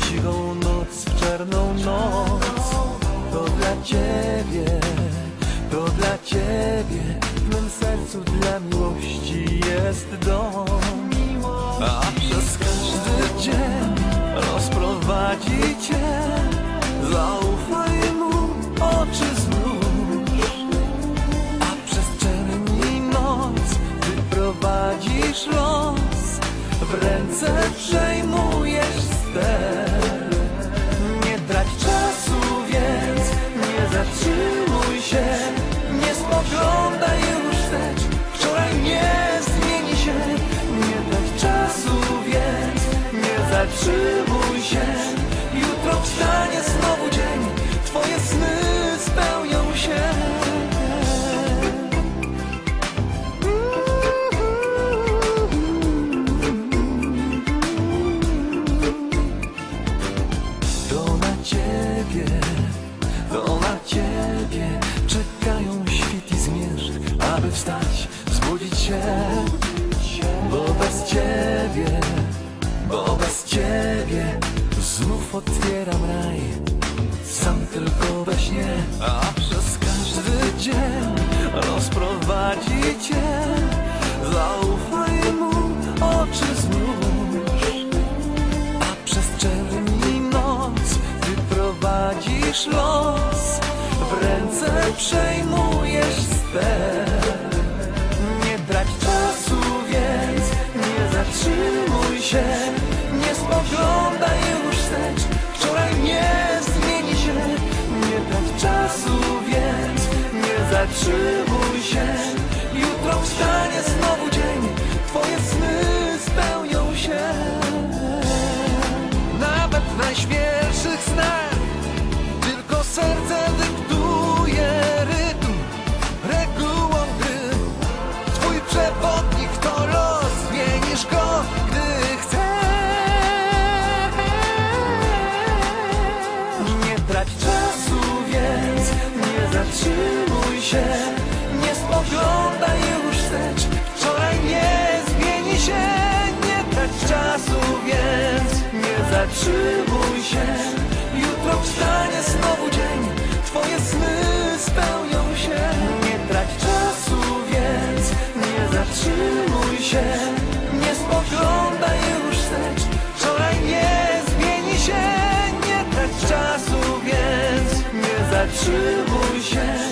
cichą noc, w czarną noc To dla Ciebie, to dla Ciebie. W mym sercu dla miłości jest dom. A przez każdy dzień rozprowadzi Cię. Zaufaj mu, oczy zmruż A przez czerni noc wyprowadzisz los. W ręce przejmujesz nie trać czasu więc, nie zatrzymuj się, nie spoglądaj już wstecz, wczoraj nie zmieni się. Nie trać czasu więc, nie zatrzymuj się, się. Bo bez ciebie, bo bez ciebie znów otwieram raj. Sam tylko we śnie, a przez każdy dzień rozprowadzi cię. Zaufaj mu, oczy znuż. A przez czerni noc wyprowadzisz los, w ręce przejmujesz nie spoglądaj już wstecz, wczoraj nie zmieni się. Nie trać czasu więc, nie zatrzymuj się, jutro wstanie znowu Zatrzymuj się. Jutro wstanie znowu dzień. Twoje sny spełnią się. Nie trać czasu więc Nie zatrzymuj się. Nie spoglądaj już wstecz. Wczoraj nie zmieni się. Nie trać czasu więc Nie zatrzymuj się